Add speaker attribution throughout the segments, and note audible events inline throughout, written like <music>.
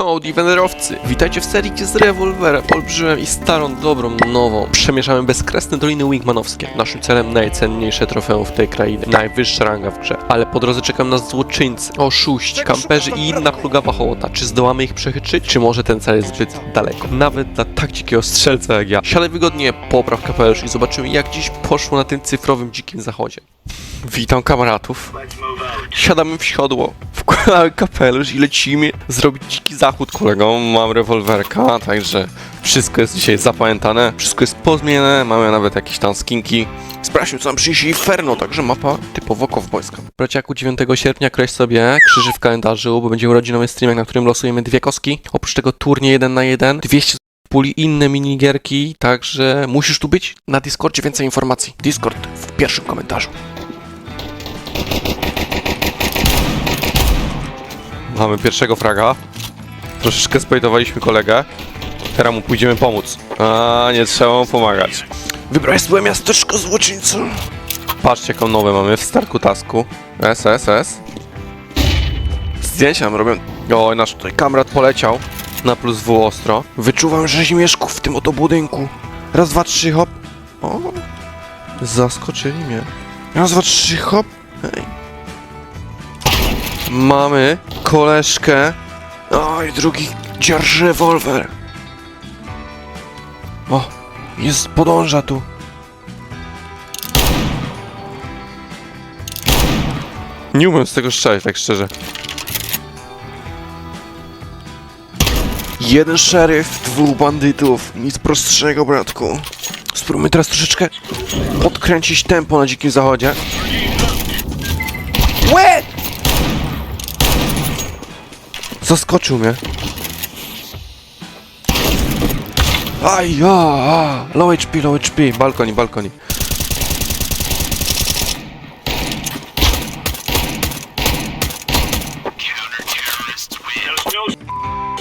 Speaker 1: Yo, Defenderowcy! Witajcie w serii, gdzie z rewolwerem, olbrzymem i starą, dobrą, nową przemieszamy bezkresne doliny Wingmanowskie. Naszym celem najcenniejsze trofeum w tej krainie, najwyższa ranga w grze. Ale po drodze czekam nas złoczyńcy, oszuści, kamperzy i inna plugawa hołota. Czy zdołamy ich przechytrzyć, czy może ten cel jest zbyt daleko? Nawet dla tak dzikiego strzelca jak ja. Siadaj wygodnie, popraw kapelusz i zobaczymy jak dziś poszło na tym cyfrowym dzikim zachodzie. Witam kameratów. Siadamy w siodło, wkładamy kapelusz i lecimy zrobić dziki zachód kolego. Mam rewolwerka, także wszystko jest dzisiaj zapamiętane, wszystko jest pozmieniane, mamy nawet jakieś tam skinki. Sprawdźmy co nam przyniesie Inferno, także mapa typowo kowbojska. Braciaku 9 sierpnia kreś sobie krzyży w kalendarzu, bo będzie urodzinowy streamek, na którym losujemy dwie kostki. Oprócz tego turniej 1 na 1, 200 puli inne minigierki, także musisz tu być na Discordzie więcej informacji. Discord w pierwszym komentarzu. Mamy pierwszego fraga. Troszeczkę spojtowaliśmy kolegę. Teraz mu pójdziemy pomóc. A nie trzeba mu pomagać. Wybrałeś swoje miasteczko złoczyńco. Patrzcie jaką nowe mamy w Starku Tasku. S, S, S. Zdjęcia nam robią. O, nasz tutaj kamrat poleciał. Na plus W ostro. Wyczuwam rzeźmieszków w tym oto budynku. Raz, dwa, trzy, hop. O, zaskoczyli mnie. Raz, dwa, trzy, hop. Hej. Mamy koleżkę. Oj, drugi dzierży rewolwer. O, jest, podąża tu. Nie umiem z tego strzelić, tak szczerze. Jeden szeryf, dwóch bandytów. Nic prostszego, bratku. Spróbujmy teraz troszeczkę podkręcić tempo na dzikim zachodzie. Łe! Zaskoczył mnie. Aj, ja, low HP, low HP, balkoni, balkoni.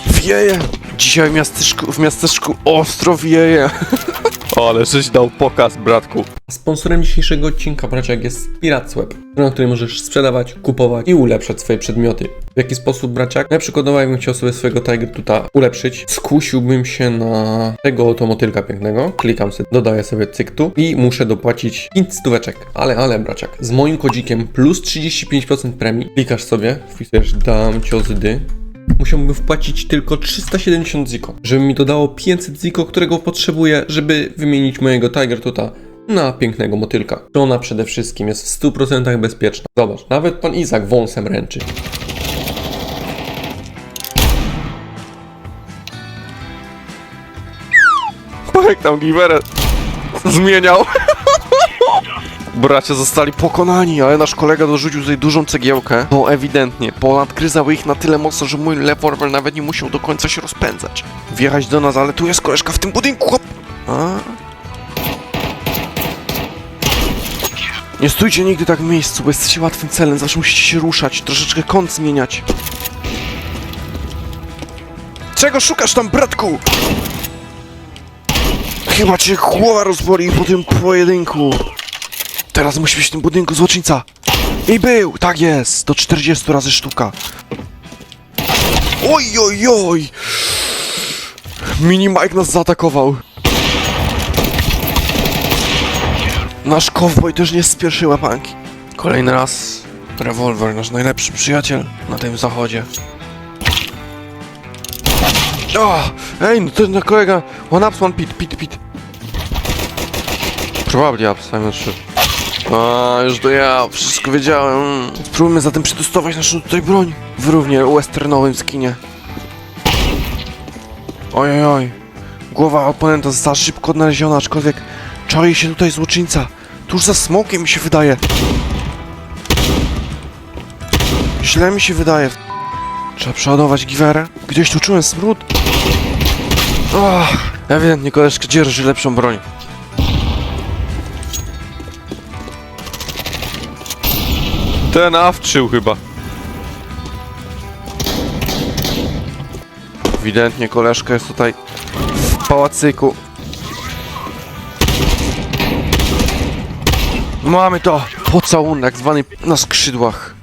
Speaker 1: Wieje! Dzisiaj w miasteczku, w miasteczku ostro wieje. <laughs> Ale żeś dał pokaz, bratku. Sponsorem dzisiejszego odcinka, braciak, jest Piratweb, na której możesz sprzedawać, kupować i ulepszać swoje przedmioty. W jaki sposób, braciak? Na przykład, jakbym chciał sobie swojego Tiger Tuta ulepszyć, skusiłbym się na tego oto motylka pięknego, klikam sobie, dodaję sobie cyktu i muszę dopłacić 5 stóweczek. Ale, ale, braciak, z moim kodzikiem plus 35% premii, klikasz sobie, wpisujesz dam ciozdy, musiałbym wpłacić tylko 370 ziko, żeby mi dodało 500 ziko, którego potrzebuję, żeby wymienić mojego Tiger Tuta na pięknego motylka. Ona przede wszystkim jest w 100% bezpieczna. Zobacz, nawet pan Izak wąsem ręczy. Jak tam giwerę zmieniał. Bracia zostali pokonani, ale nasz kolega dorzucił tutaj dużą cegiełkę, bo ewidentnie ponadgryzał ich na tyle mocno, że mój rewolwer nawet nie musiał do końca się rozpędzać. Wjechać do nas, ale tu jest koleżka w tym budynku, hop! A? Nie stójcie nigdy tak w miejscu, bo jesteście łatwym celem, zawsze musicie się ruszać, troszeczkę kąt zmieniać. Czego szukasz tam, bratku? Chyba cię głowa rozboli po tym pojedynku. Teraz musi być w tym budynku złoczyńca. I był, tak jest, do 40 razy sztuka. Oj, oj, oj. Mini Mike nas zaatakował. Nasz cowboy też nie spieszy łapanki. Kolejny raz rewolwer, nasz najlepszy przyjaciel na tym zachodzie. O, ej, no ten kolega, one ups, one pit, pit, pit. Probably ups, I'm not sure. A, już to ja, wszystko wiedziałem. Spróbujmy zatem przetestować naszą tutaj broń w równie westernowym skinie. Oj, oj, oj. Głowa oponenta została szybko odnaleziona, aczkolwiek czai się tutaj złoczyńca. Tuż za smokiem mi się wydaje. Źle mi się wydaje. Trzeba przeładować giwerę. Gdzieś tu czułem smród. Oh, ewidentnie koleżka dzierży lepszą broń. Ten awczył chyba. Ewidentnie koleżka jest tutaj w pałacyku. Mamy to! Pocałunek zwany na skrzydłach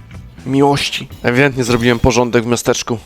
Speaker 1: miłości. Ewidentnie zrobiłem porządek w miasteczku.